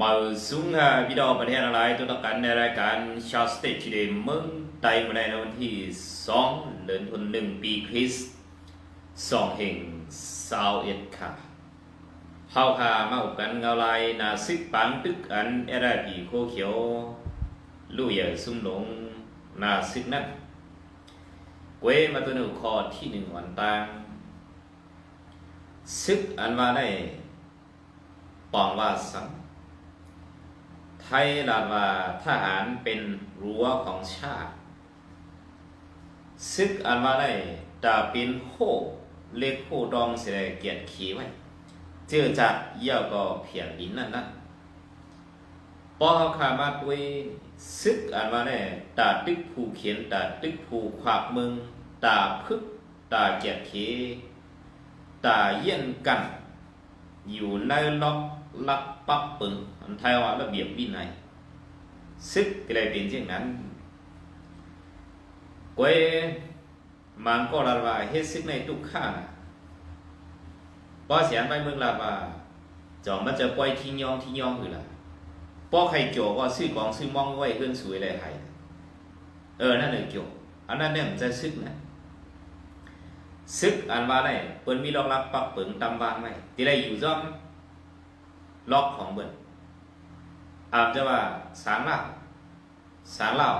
มาสูงฮะพี่ดอประเทศอะไรตัวต่อกันในรายการชาวสเตทที่ได้เมืองไทยมาในวันที่สองเดือนธันวาคมปีคริสต์สองแห่งสาวเอ็ดค่ะเฮาพามาอุกันเงาลายนาซึกปังตึกอันเอราปีโคเขียวลู่เหยสุ่มหลงนาซึกนั้นเว้มาตัวหนึ่งคอที่หนึ่งวันตางซึกอันมาได้ปองว่าสัง ไทยลาดว่าทหารเป็นรั้วของชาติ ซึกอันว่าได้ดาเป็นโคเล็กโคดองเสียเกียรติขีไว้ เจอจากเยี่ยวก็เพียงดินนั่นนะปอเขาขามาด้วยซึกอันว่าได้ตาตึกผู้เขียนตาตึกผู้ขวากเมืองตาพึกตาเกียรติขีตาเยี่ยนกัน อยู่ในล็อกลักปักปึง อันไทยว่าระเบียบวินัยซึกก็เลยเป็นเช่นนั้นกวยมันก็ลาว่าเฮ็ดซึกในทุกข้างพอเสียนไปเมืองลาว่าจอมมันจะปล่อยทิ้งยองทิ้งยองอยู่ล่ะพอใครเกี่ยวก็ซื้อกองซื้อมองไว้เฮือนสวยเลยให้เออนั่นเลยเกี่ยวอันนั้นเนี่ยมันจะซึกนะซึกอันว่าได้เปิ้นมีรองรับปักเปึงตำวางไว้ที่ได้อยู่จอมล็อกของเบิ่น อาจจะว่าสางเล่าสางเล่า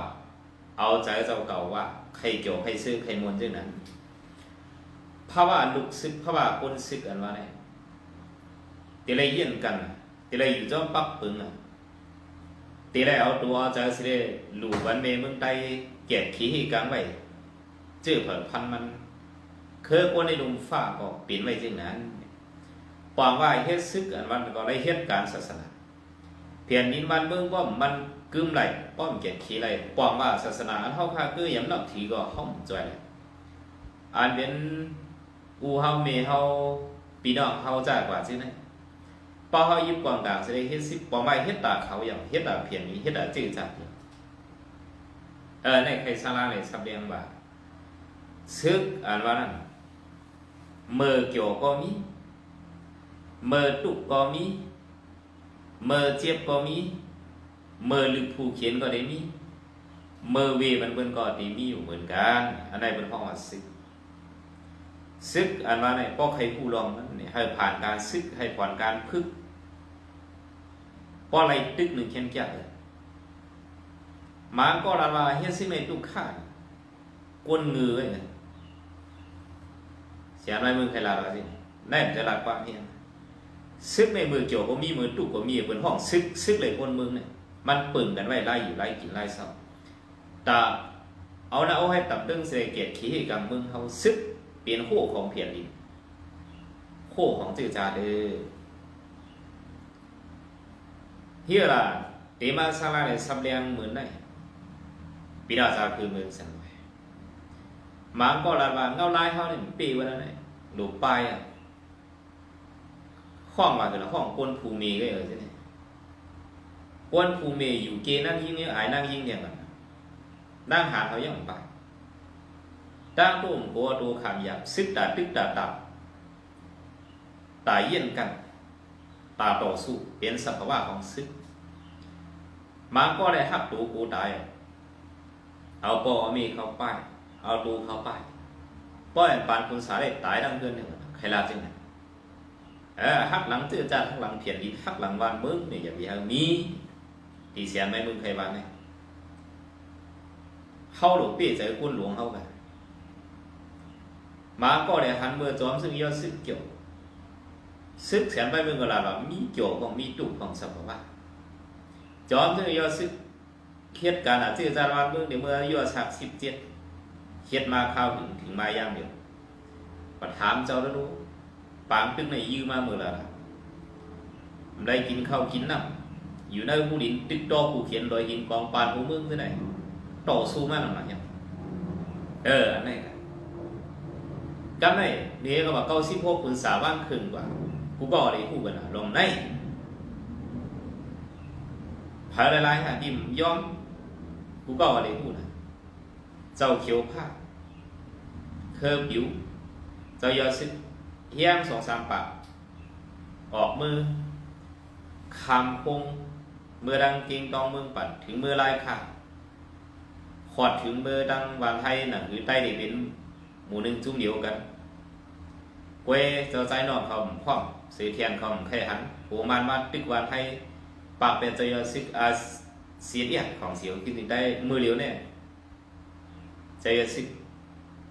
เอาใจเจ้าเก่าว่าใครเกี่ยวใครซื้อใครมวนจึงนั้นเพราะว่าลูกซึกเพราะว่าคนซึกกันว่าไงตีไรเยี่ยนกันตีไรอยู่จ้อมปักปึงอะตีไรเอาตัวใจสิได้หลูวันเมเมืองใต้เกียร์ขี้ให้กังไว้ชื่อเผินพันมัน เคยคนในลุมฟ้าก็เปลี่ยนไว้จึงนั้นความว่าเฮ็ดซึกอันวันก็ได้เฮ็ดการศาสนา เพียงนินวันเมืองป้อมมันกึมไหลป้อมเกียรติขีไหลความว่าศาสนาอันเฮาค่าคือยำนับถือก็ห้องจ่อยอันเป็นอูเฮาเมเฮาพี่น้องเฮาจ้ากว่าซินะพอเฮายิบกวางกลางสิได้เฮ็ดซึกความว่าเฮ็ดตาเขาอย่างเฮ็ดตาเพียงนี้เฮ็ดตาจื้อจัดเออในใครสร้างเลยสับเรียงว่าซึกอันว่านั้นเมื่อเกี่ยวก็มีเมื่อตุกก็มี เมื่อเจ็บก็มี เมื่อลึกผู้เขียนก็ได้มี เมื่อเวมันเบิ่นก็ได้มีอยู่เหมือนกัน อันใดเป็นห้อว่าซึก ซึกอันว่าไหนก็ใครผู้ลองนั้นให้ผ่านการซึกให้ผ่านการพึกเพราะอะไรตึกหนึ่งเขียนแก่เลยมันก็ลาว่าเฮ็ดซึกในทุกข้างกวนงือไว้เนี่ยเสียน้อยมึงใครลาว่าสิแน่จะลาความเฮีย ซึกในมือเกี่ยวก็มีมือตุกก็มีเป็นห้องซึกซึกเลยคนมืองเนี่ยมันปึงกันไว้ไล่อยู่ไล่กินไล่เศร้าแต่เอานะเอาให้ตับเรื่องเศรษฐกิจขี้กับมืองเขาซึกเปลี่ยนโคของเพียนดินโคของจือจาเด้อเฮียล่ะเตมาซาลาในซับเลียงเหมือนได้ปีดาจาคือเมืองสันไว้มันก็ลาว่าเงาลายเขาเนี่ยปีวันนั้นเนี่ยหลูปลายอะ ห้องว่าคือห้องกวนภูมีก็เออใช่ไหมกวนภูมีอยู่เกนั่งยิ่งเนี่ยอายนั่งยิ่งเนี่ยกันนั่งหาเขาย่างไปตั้งตุ้มกัวตัวขามหยาบซึกตาตึกตาตับตายเยี่ยนกัน ตาต่อสู้เป็นสภาวะของซึกมันก็ได้หักตัวกูตายเอาปอเอามีเข้าไปเอาตูเข้าไปป้อยปานคุณสาได้ตายดังเพื่อนหนึ่งใครลาจึงไง เออหักหลังเตื้อจานหักหลังเพียนดินหักหลังวานมึงเนี่ยอย่ามีเฮามีตีเสียไหมมึงใครวานไหมเฮาหลวงปี้ใจกุ้นหลวงเฮากันมาก็ได้หันเมื่อจอมซึ่งยอดซึกเกี่ยวซึกเสียนไปมึงก็ลาว่ามีเกี่ยวของมีตุกของสภาวะจอมซึ่งยอดซึกเครียดการอะตื้อจานวานมึงเดี๋ยวเมื่อยอดสักสิบเจ็ดเครียดมาข้าวถึงถึงมาย่างเดียวปัถาเจ้าแล้วรู้ ปางตึกในยืมมาเมื่อละได้กินข้าวกินน้ำอยู่ในหมู่ดินตึกดอกผู้เขียนโดยหินกองปานผู้เมืองที่ไหนต่อสู้มาหน่อยเนี่ยเอออันไหนกันกันไหนนี่ก็ว่าเก้าสิบหกคุณสาว่างครึ่งกว่ากูก็อะไรคู่กันนะลงในภายหลายๆหาดิมย้อมกูก็อะไรคู่นะเจ้าเขียวผ้าเคอผิวเจ้ายอดซึก เฮียงสองสามปากออกมือคำคงเมื่อดังกิงตองมือปั่นถึงมื่อไรค่ะขอดถึงมือดังวานไทยหนังหรือใต้เด็เป็นหมู่หนึ่งจุ่มเดียวกันเวเจ้าใจนอกเขาพร้อมสียเทียนเขาแค่หันหัวมันมาตึกวานไทยปากเป็นเจยซึกอาเสียเอียดของเสียวกินถึงได้มือเหลียวเนี่ยเจยซึก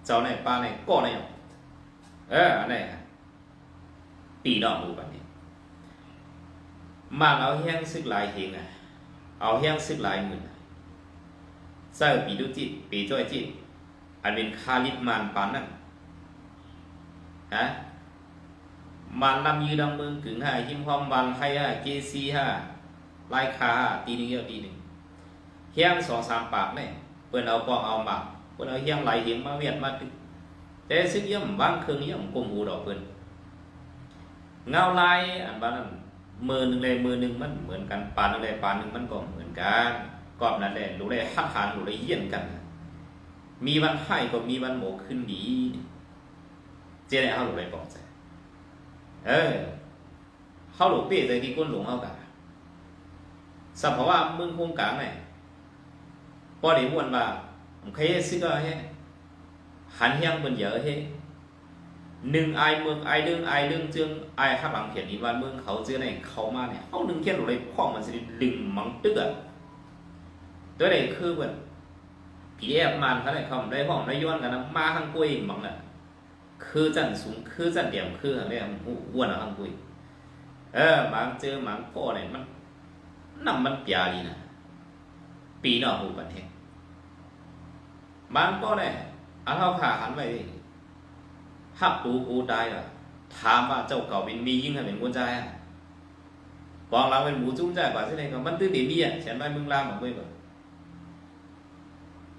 เจ้าในป้าในก้อนในเอออันไหน ปีน้องดูบัดนี้มาเอาแห้งซึกหลายเฮงอะ เอาแห้งซึกหลายมือนเศร้าปีดูจิตปีจ้อยจิตอันเป็นคาลิตมานปานนั่นฮะมานนำยืดังเมืองขึงให้าหิมความบันให้ห้เกซีห้าลายคาห้าตีหนึ่งเยอะตีหนึ่งเฮี้ยงสองสามปากเนี่ยเปิ้นเอาปองเอาหมากเปิ้นเอาเฮี้ยงไหลเหียงมาเวียดมาตึกแต่ซึ่งเยี่ยมว่างเครื่องเยี่ยมกลมหูดอกเปิ้น เงาลายอันบ้านนั้นมือหนึ่งเลยมือหนึ่งมันเหมือนกันปานหนึ่งเลยปานหนึ่งมันก็เหมือนกันกอบนั่นแหละรู้เลยหักหานรู้เลยเยี่ยนกัน มีวันให้ก็มีวันโหมขึ้นดีเจ๊เนี่ยเขารู้เลยบอกใจเออเขาหลงเปี้ยใจที่ก้นหลงเขากะสัพเพราะว่ามึงคงกลางเนี่ยพอได้มวนว่าผมเคยซื้อก็เฮ้หันเฮียงเป็นเยอะเฮ้ หนึ่งไอเมืองไอเรื่องไอเรื่องเจึงไอข้าบางเขียนอีวันเมืองเขาเจอในเขามาเนี่ยเอาหนึ่งเขียนอะไรพ่อมันสิดึงมังตึกอะตัวไหนคือเหมือนผีแอบมันเขาได้เขาได้ห้องได้ย้อนกันนะมาข้างกุ้ยมังอะคือจันสูงคือจันเดี่ยมคืออะไรอ้วนอะข้างกุ้ยเออบางเจอมังพ่อเนี่ยมันนำมันปียาดีนะปีนอกหูปันเทงบางก็เนี่ยเอาเท้าขาหันไป กตูกูตายอะถามว่าเจ้าเก่าเป็นมียิ่งให้เป็นคนใจอะบองเราเป็นหมูจุ้มใจกว่าที่ไหนก็มันตื้อตีมีอะฉันไปมึงลามของเว้ยบ่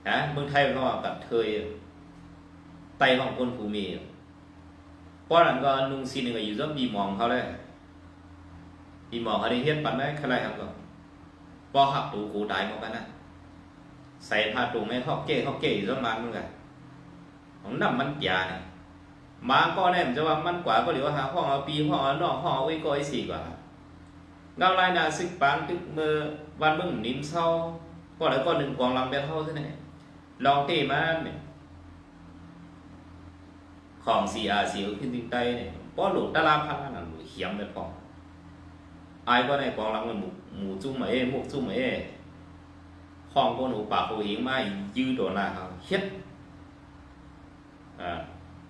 ฮะเมืองไทยเขากับเทยไตของคนภูมิเพราะนั้นก็นุ่งซีนึงก็อยู่ร่วมมีมองเขาเลยมีมองเขาได้เฮ็ดปันได้ใครครับก็พอหักตูกูตายมากันนะใส่ผ้าตุงให้เขาเก้เขาเก้อยู่ร่วมมันมึงกันของน้ำมันยาเนี่ย มาก็แน่มจะว่ามันกว่าก็เหลียวหาห้องเอาปีห้องเอานอกห้องเอาไว้ก็ไอ้สี่กว่าเงาลายนาซึกปางตึกเมื่อวันมึงนิ่มเศร้าก็แล้วก็หนึ่งกองลำไปเท่าที่ไหนลองเตะมาเนี่ยของสีอาสีขึ้นติงไตเนี่ยป้อหลุดตะลาพันนั่นหลุดเขียมไปพอไอ้ก็ในกองลำมันหมูหมูจุ้มมาเอ้หมูจุ้มมาเอ้ห้องก็หนูปากโหหิงมายืดโดนลาเขาเฮ็ดอ่า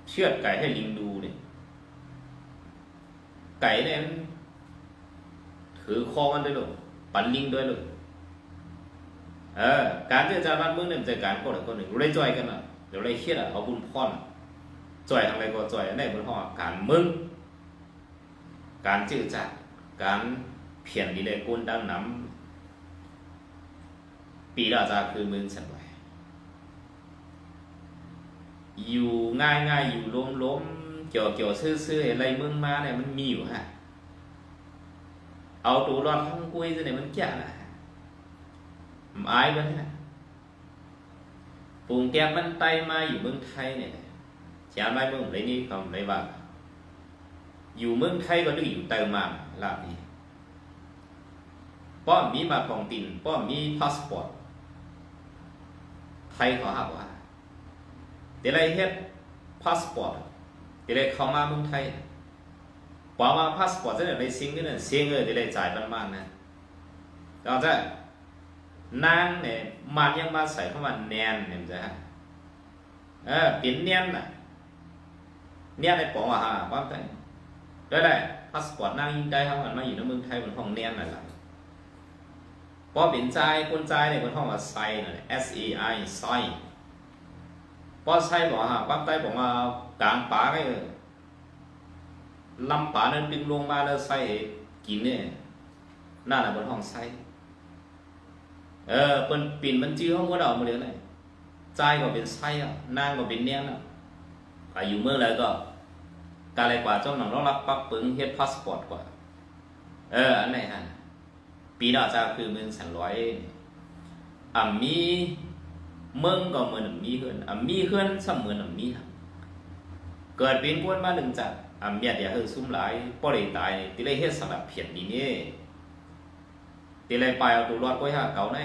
เชือดไก่ให้ลิงดูเนี่ย ไก่เนี่ยถือคอมันด้วยหรอปั่นลิงด้วยหรอเออการเจรจาบ้านเมืองเนี่ยมันจะการคนละคนหนึ่งเรู้ได้จ่อยกันอะเดี๋ยวได้เครียดอะเอาบุญพ่อนจ่อยทางไรก็จ่อยในบนห้อการมืองการเจรจาการเพียนดีเลยกุนดังน้ำปีราจาคือมืองสันไหว อยู่ง่ายง่ายอยู่ล้มล้มเกี่ยวเกี่ยวซื่อซื่ออะไรเมืองมาเนี่ยมันมีอยู่ฮะเอาตัวรอดทั้งกุ้ยเนี่ยมันแก่นะมันอายมันฮะปุ่งแก้มมันไตมาอยู่เมืองไทยเนี่ยชาไม่เมืองไหนนี่เขาไม่ว่า อยู่เมืองไทยก็ดื้ออยู่เติมมาลาบนี้ป้อมมีมาของตินป้อมมีพาสปอร์ตไทยขาหาว่า เดี๋ยวไรเฮ็ดพาสปอร์ตเดี๋ยวไรเข้ามาเมืองไทยกว่ามาพาสปอร์ตจะได้ซิงเนี่ยเสียเงินเดี๋ยวไรจ่ายประมาณนะก็จะนางเนี่ยมันยังมาใส่เข้ามาแนนเนี่ยจะเออเป็นเนียนน่ะเนียนในป๋องว่าฮะว่าแต่ได้ได้พาสปอร์ตนางยิงได้ทำกันมาอยู่ในเมืองไทยบนห้องเนียนนั่นแหละพอเป็นใจคนใจเนี่ยบนห้องว่าไซน่ะ S E I ไซพ อใช่บอกฮะปั๊บใต้บอกว่ากลางป่าไงลำป่านั้นดึงลงมาแล้วใส่กินเนี่ยนั่นแหละบนห้องใส่เออเป็นปิ่นมันจื้อห้องก็ดอกมาเลยเลยใจก็เป็นไส้อะนางก็เป็นเนี้ยนะอายุเมื่อไรก็การอะไรกว่าเจ้าหนังรองรับปักปึงเฮ็ดพาสปอร์ตกว่า เออ อันไหนฮะปีดอกจะคือเมืองสันร้อยอ่ามี มึงก็เหมือนมีเฮือนอะมีเฮือนเสมือนมีหักเกิดเป็นคนมาหนึ่งจัดอะเมียเดียวเฮือซุ่มหลายป่ได้ตายติเลยเฮ็ดสำหรับเพียนนี่นี่ตีเลยไปเอาตัวรอดก้อยห้าเก่าใน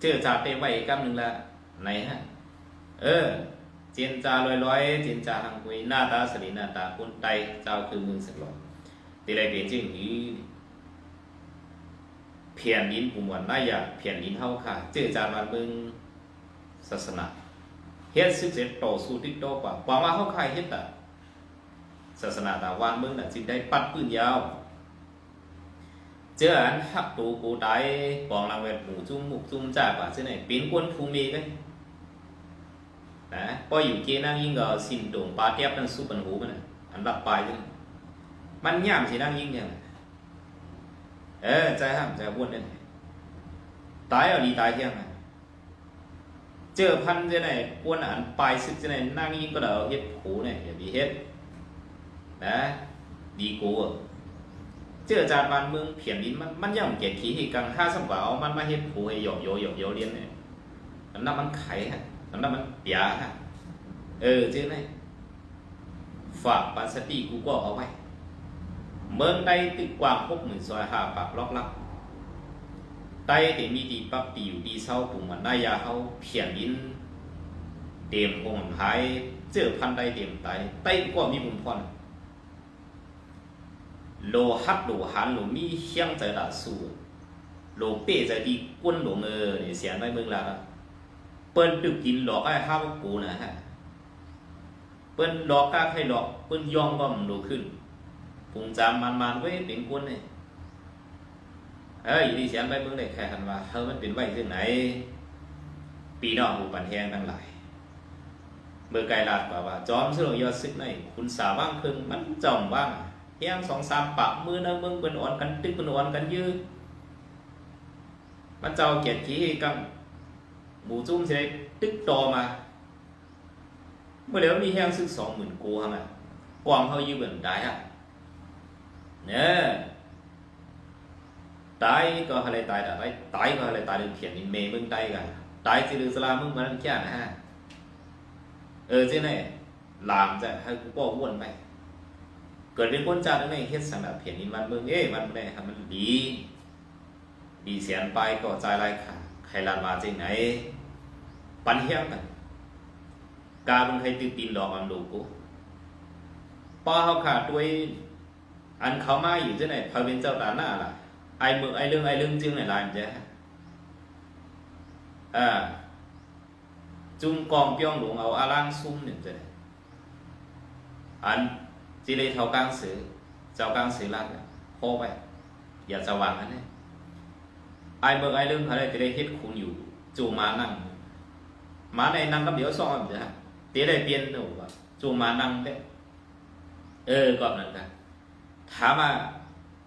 เจอจ่าเต็มไว้อีกกำหนึ่งละไหนฮะเออเจียนจาลอยลอยๆเจียนจาหังกุยหน้าตาสลีหน้าตาคุณไตเจ้าคือมือสักหลอยตีเลยเปลี่ยนชื่อหือเพียนลิ้นปุ่มวันน่าอยากเพียนลิ้นเท่าค่ะเจอจาวันมึง ศาสนาเฮ็ดซึกเสร็จโตสู้ติดโตกว่าความว่าเขาใครเฮ็ดอะศาสนาตาวันมึงน่ะจึงได้ปัดปืนยาว เจออันหักตูกูไตปองรางเวทหมูจุ้มหมูจุ้มจ้ากว่าเช่นไหนเป็นกวนภูมิกัน Đấy, có dụ kia năng yên ngờ xin đường ba tép đang su bần hú mà này anh đặt bài chứ มันย่ำสินั่งยิงเนี่ยเออใจห้ามใจวนเนี่ยตายเอาดีตายเที่ยงอะ เจอพันจะไหนปวนอันปลายซึกจะไหนนั่งยิ่งก็เดาเฮ็ดหูเนี่ยอย่าดีเฮ็ดนะดีกูอะเจอจานบ้านเมืองเพียนดินมันมันย่ำเกียรติที่กังห้าสัมบ่าวมันมาเฮ็ดหูให้หยอกโยหยอกโยเรียนเนี่ยอันนั้นมันไข่ฮะอันนั้นมันเปียฮะเออชื่อไหนฝากปันสติกูก็เอาไว้เมืองใดตึกกว้างพกหมื่นซอยหาปากล็อกลัก ใต้แต่มีดีปักปีอยู่ดีเศร้าปุ่มมันนายาเขาเพียนยินเต็มองหายเจอพันใดเต็มไตใต้ก็มีบุญพรโลฮัดโลหันโลมีเฮียงใจดาสู้โลเป้ใจดีก้นโลเงอเนี่ยเสียงในเมืองลาวเปิ้นตึกกินหลอกไอ้ห้าวกูนะฮะเปิ้นหลอกกล้าใครหลอกเปิ้นยอมก็มันดูขึ้นพุงจามมันมันไว้เป็นกวนเนี่ย เอ้ยดีเสียนไปเมืองได้แค่คันว่าเฮ้ยมันเป็นไว้ที่ไหน ปีนอกหูปันแหงทั้งหลายเมื่อไกลลาดกว่าว่า จอมเสื่อยอดซึกในคุณสาว่างครึ่งมันจอมว่างแหงสองสามปะมือนะมึงเป็นอ่อนกันตึกเป็นอ่อนกันยืดมันเจ้าเกียรติขี้กังหมูจุ้มจะได้ตึกโตมา เมื่อเดี๋ยวมีแห้งซึกสองหมื่นกูฮะมันกวางเขายืมเหมือนได้ฮะเนี่ย ตายก็อะไรตายแต่ตายก็อะไรตายเรื่องเขียนนินเมมึงตายกันตายสิเรื่อสลามึงมันแค่นะฮะเออเจ้าเนี่ยลามจะให้กูป้อวนไปเกิดเป็นคนจ้าตรงไหนเฮ็ดสำหรับเพียนนินมันมึงเอ้มันไม่ได้ทำมันดี ดีเสียนไปก็ใจไรค่ะใครลานมาจริงไหน ปันเฮียงกันกาบังใครตื่นตีนดอกอันดูกูป้าเขาขาดด้วย อันเขามาอยู่ที่ไหนพาเป็นเจ้าตาหน้าล่ะ ไอเมือไอเรื่องไอเรื่องจึงไหนลายมันจะอ่าจุงกองเปียงหลวงเอาอาล่างซุ่มเนี่ยจะอันจีเลยเท่ากลางสือเจ้ากลางสือลัดโคไปอย่าจะวางอันนี้ไอเบิกไอเรื่องเขาได้จะได้เฮ็ดคุณอยู่จูมานั่งมาในนั่งกับเดี๋ยวซ้อมจ้ะเดี๋ยได้เปลี่ยนหนูว่าจูมานั่งเนั่ยเมืองกวนปั่นเหมือย่ะถามมายุ่งก็มยุ่งมันยุ่งได้เต้ก็จะกล้วยเปลี่ยนมา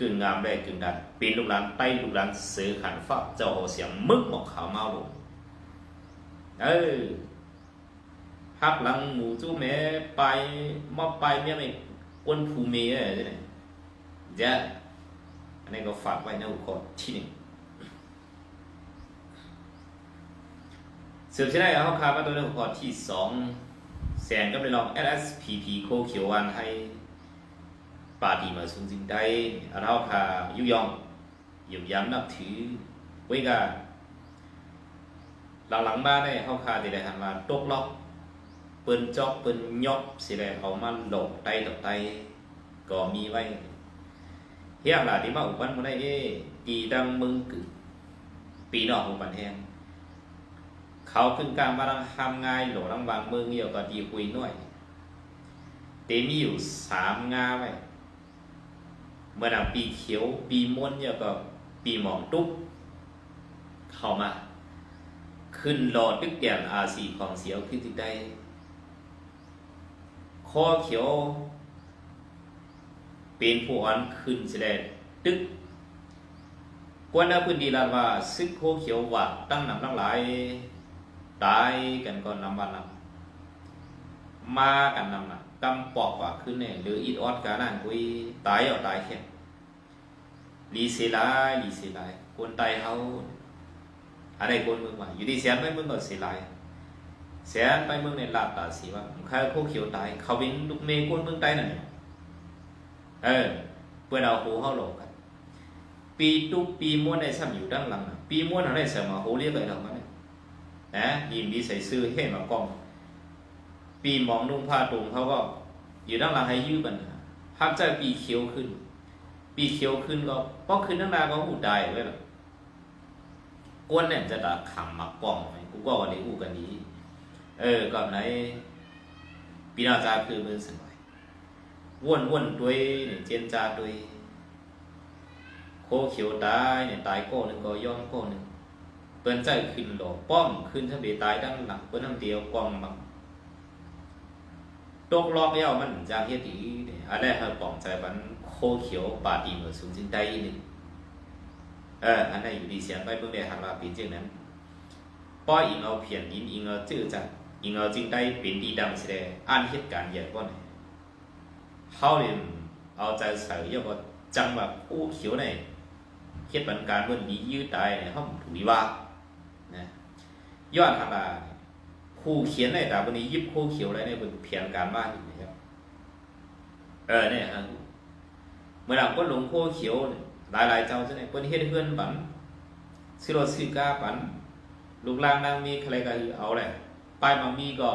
กึ่งงามได้กึ่งดันปีนลูกหลานไต้ลูกหลานเสือขันฟ้าเจ้าเอเสียงมึกหมอกขาวเมาลงเออพักหลังหมูจู้แม่ไปมอบไปเมียไม่กวนภูเมียอะไรเนี่ยเจ้าอันนี้ก็ฝากไว้ในหัวข้อที่หนึ่งสืบชได้เขาคามาตัวเรื่องพอที่สองแสนก็ไปลอง LSPP โคเขียววันให้ ปาดีมาสุนจิงได้อันเขาคายุยองยุ่มย้ำนับถือไว้กันหลังมาได้เขาคาที่ได้หันมาตกล็อกเปิ้นจอกเปิ้นยอบสิได้เอามาหลบไตต่อไตก็มีไว้เฮียงล่ะที่มาอุปันมาได้เอ้กีดังมึงกึปีนอกอุปันแห้งเขาขึ้นการมาดังทำงานหลวงบางมืองเดียวก็ดีคุยหน่อยเตมีอยู่สามงาไว้ เมื่อดังปีเขียว ปีม้วนเนี่ยก็ปีหมองตุ๊กเข้ามา ขึ้นรอตึกแก่นอาซีของเสียวขึ้นที่ได้ข้อเขียว เป็นผู้อ่อนขึ้นแสดงตึกกวนอาพื้นดีลานว่าซึกโคเขียวหวัดตั้งนำทั้งหลายตายกันก่อนนำวันนำมากันนำน่ะ กำปอกว่าขึ้นเนี่ยหรืออีดออดกานั่นกุยตายเอาตายแค่ลีเสลายลีเสลายกวนตายเฮาอะไรกวนมึงว่าอยู่ดีเสียนไปมึงก็เสียลายเสียนไปมึงในลาบตาสีว่าใครโคเขียวตายเขาเป็นลูกเมย์กวนมึงตายนั่นเนี่ยเออเพื่อเอาหูเฮาหลอกกัน ปีตุปีม้วนในซ้ำอยู่ด้านหลังนะปีม้วนอะไรเสมาโหเรียกเลยเราเนี่ยนะยิมดีใส่ซื้อให้มากล้อง ปีมองนุ่งผ้าตุงเขาก็อยู่ด้านหลังให้ยื้อกันนะภาพใจปีเขียวขึ้น ปีเขียวขึ้นก็ป้องขึ้นตั้งนานก็หูได้ไว้แบบกวนเนี่ยจะด่าขำมากล้องไหมกูก็วันนี้อูกันนี้ เออก่อนไหนปีนาจาคือมือสมัยว่นว่นด้วยเนี่ยเจนจาด้วยโคเขียวตายเนี่ยตายโก้หนึ่งก็ย้อนโก้หนึ่งเปิ้นใจขึ้นหลอป้อมขึ้นทะเบตายดังหลังเปิ้นทั้งเดียวกองบัง ตกลอกแล้วมันจางเฮ็ดอีเนี่ยอันแรกเขาปองใจมันโคเขียวปาดีเหมือนสูงจริงได้อีนึ่งเอออันนั้นอยู่ดีเสียงไปเบิ่งได้หันว่าเป็นจังนั้นป้อยอิงเอาเพียนยินอิงเอาจื้อจัดอิงเอาจริงได้เป็นดีดำแสดงอ่านเหตุการณ์ใหญ่บ่เนี่ยเฮาเนี่ยเอาใจใส่เยอะบ่จังแบบโอ้เขียวเนี่ยเฮ็ดบันการเบิ่นนี้ยืดตายเนี่ยเฮาถูกวิว่านะย้อนทางลา ครูเขียนในตาบันนี้ยิบครูเขียวอะไรในบนเพียงการบ้านอยู่นะครับเออเนี่ยฮะเมื่อหลังก็หลงครูเขียวเนี่ยหลายๆเจ้าจังได๋เพิ่นเฮ็ดเพื่อนปันสิรถสิกาปันลูกหลางนางมีใครก็เอาแหละป้ายมามีก็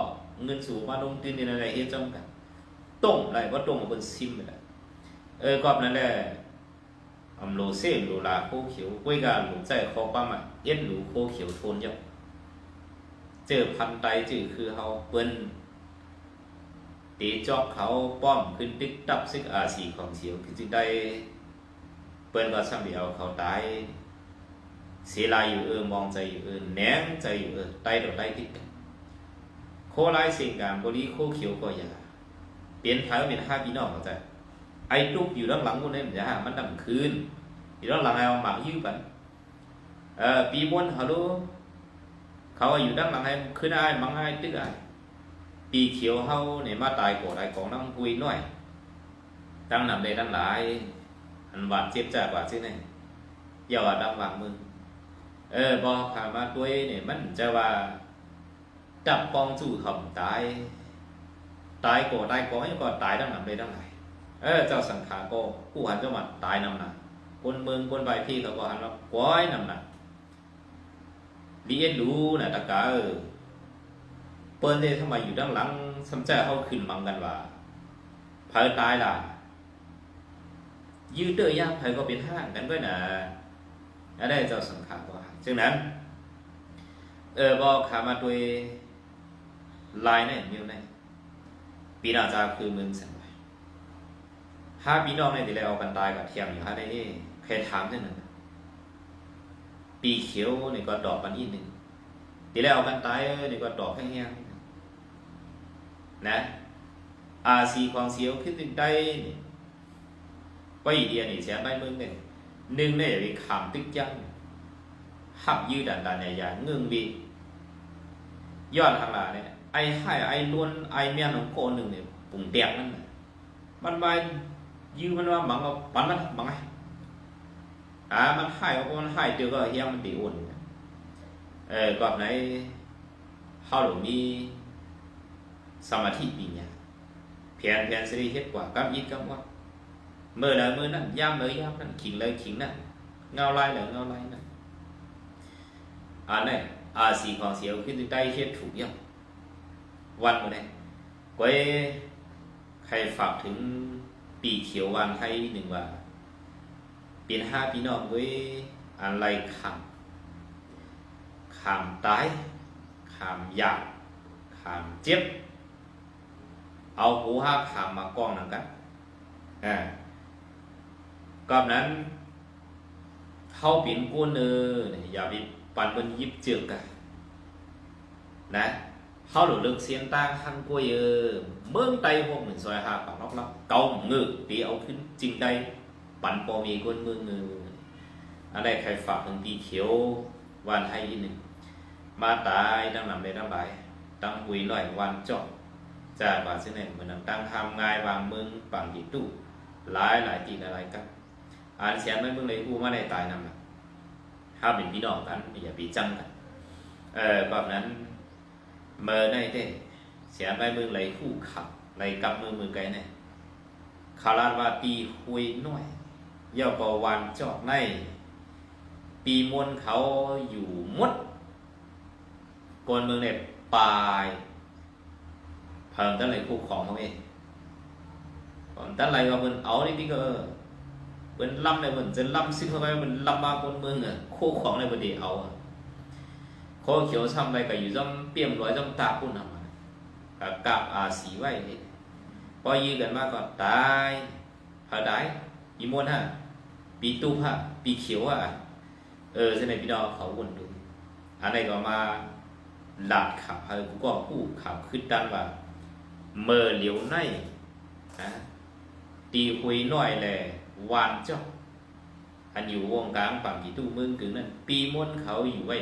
เงินสูงมาลงทุนในอะไรเฮ็ดจังกันตรงอะไรว่าตรงกับนซิมไปแล้วเออกอบนั่นแหละอำโลเซ่โลลาโคเขียวกล้วยกาหลูใจคอป้ามาเอ็นหลูโคเขียวโทนเยอะ เจอพันไตจือคือเฮาเปิ้นตีจอกเขาป้อมขึ้นติ๊กตับซึกอาสีของเสียวคือจึงได้เปิ้นก็ซ้ำเดียวเขาตายเสียลายอยู่เออมองใจอยู่เออแหนงใจอยู่เออไตต่อไตติดกันโคลายสิ่งการบริโคเขียวก็อย่าเปลี่ยนไทยเป็นห้าพี่น้องเข้าใจไอ้ตุกอยู่ด้านหลังคนนี้มันจะหามันดำคืนอยู่ด้านหลังไอ้หมากยื้อปันเออปีมวนฮัลโหล เขาอยู่ด้านหลังไอ้ขึ้นไอ้มังไอ้ตึกไอ้ปีเขียวเฮาเนี่ยมาตายโกรธไอ้ของน้ำคุยน่อยตั้งนำได้ด้านหลายอันบาดเจ็บจากบาดเจ็บไหนอย่าว่าดำวางมือเออบอกผ่านมาด้วยเนี่ยมันจะว่าจับปองจู่ห่ำตายตายโกรธตายกองให้ก็ตายด้านนำได้ด้านไหนเออเจ้าสังขาก็ผู้หันเจ้ามาตายนำหนักคนเมืองคนใบพี่เขาก็หันว่าก้อยนำหนัก ดีเอ็นดูนะตะกาเออเปิ้นเลยทำไมอยู่ด้านหลังสำใจเขาขึ้นมังกันว่าเผยตายล่ะ ยืดเตอยางเผยก็เป็นห้างกันด้วยนะอะไรเจ้าสังขาก็จึงนั้น เออบอกขามาด้วยลายเนี่ยมิวเนี่ยปีหน้าจะคือเมืองสังถ้าพี่น้องในที่เราเอากันตายกับเทียมอยู่ฮะในนี่ใครถามเท่านั้น ปีเขียวนี่ก็ดอกมันอีกหนึ่งที่เราเอากันตายนี่ก็ดอกแห้งๆนะอาซีของเสียวขึ้นถึงได้ก็อีเดียนี่เสียไปเมืองหนึ่งหนึ่งเนี่ยไปขามตึกยังหับยืดดันดันใหญ่ๆเงืองบียอดทางหลาเนี่ยไอ้ให้ไอ้ล้วนไอ้เมียนของโกหนึ่งเนี่ยปุ่งแดกนั่นน่ะมันมายืมมันว่าบังเอาปันมันบังไง อ่ามันให้เอามันให้เดียวก็เฮียมันตีอุ่นเออก่อนไหนเฮาหลงมีสมาธิปีเนี่ยเพียนเพียนสิริเฮ็ดกว่ากับยิดกับว่าเมื่อใดเมื่อนั้นย่ำเลยย่ำนั้นขิงเลยขิงนั่นเงาลายเลยเงาลายนั่นอันนี้อาสีของเสียวขึ้นได้เฮ็ดถูกยังวันเมื่อไหร่ก้อยใครฝากถึงปีเขียววันให้หนึ่งว่า เป็นห้าพี่น้องด้วยอะไรขำขำตายขำยากขำเจ็บ เอาหูห้าขำมากล้องนั่นกันอ่าก่อนนั้นเข้าปิ่นกู้เนออย่าไปปันบนยิบเจือกกันนะเข้าหลุดเลือกเสียงตั้งขั้นกล้วยเออเมืองไตพวกหนึ่งซอยหาฝั่งนอกลับเกาเงือตีเอาขึ้นจริงได้ ปั่นปอมีก้นมืองเงืออันใดใครฝากถึงปีเขียววันให้อีกหนึ่งมาตายดังนำได้ทั้งหลายตั้งหุยลอยวันจาะจ่าบาสิเนเหมือนนำตั้งทำง่ายวางมึงปังยีตู้หลายหลายตีหลายกันอ่านเสียงไม่มึงเลยกูมาได้ตายนำละถ้าเป็นพี่น้องกันอย่าปีจังกันเออแบบนั้นเมื่อในเด้เสียไปมึงเลยคู่ขับเลกับมือมือไกลเนี่ยคาราวาปีหุยหน่อย ย่อปวันจอกในปีมวนเขาอยู่มุดกวนเมืองเนี่ยปลายเพิ่มตั้งเลยคู่ของเขาเองผมตั้งไรก็มันเอานี่ที่ก็เป็นลำเลยมันจะลำซึ่งเข้าไปมันลำมากวนเมืองอะคู่ของในประเดี๋ยวเอาอะโคเขียวทำไปก็อยู่จอมเปี่ยมร้อยจอมตาปุ่นทำมากับกับอาสีไว้พอยื้อกันมาก็ตายพาได้ อีมวนฮะปีตู้ฮะปีเขียวฮะเออเส้นในพี่น้องเขาวนดูอันไหนก็มาหลาดขับเออกูก็ผู้ขับขึ้นดันว่าเมื่อเหลียวในฮะตีคุยน้อยแหละวานเจ้าอันอยู่วงกลางฝั่งกี่ตู้มึงคือนั่นปีมวนเขาอยู่ไว้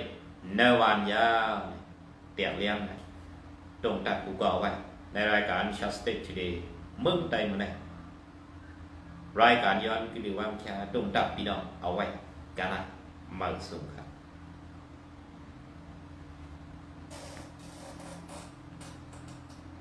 เนวันยาวเตียงเลี้ยงนะตรงตัดกูก็เอาไว้ในรายการ Just It Today มึงไตมันไหน รายการย้อนคือดีว่าแค่ตรงตับพี่น้องเอาไว้กันนะมาสุขครับ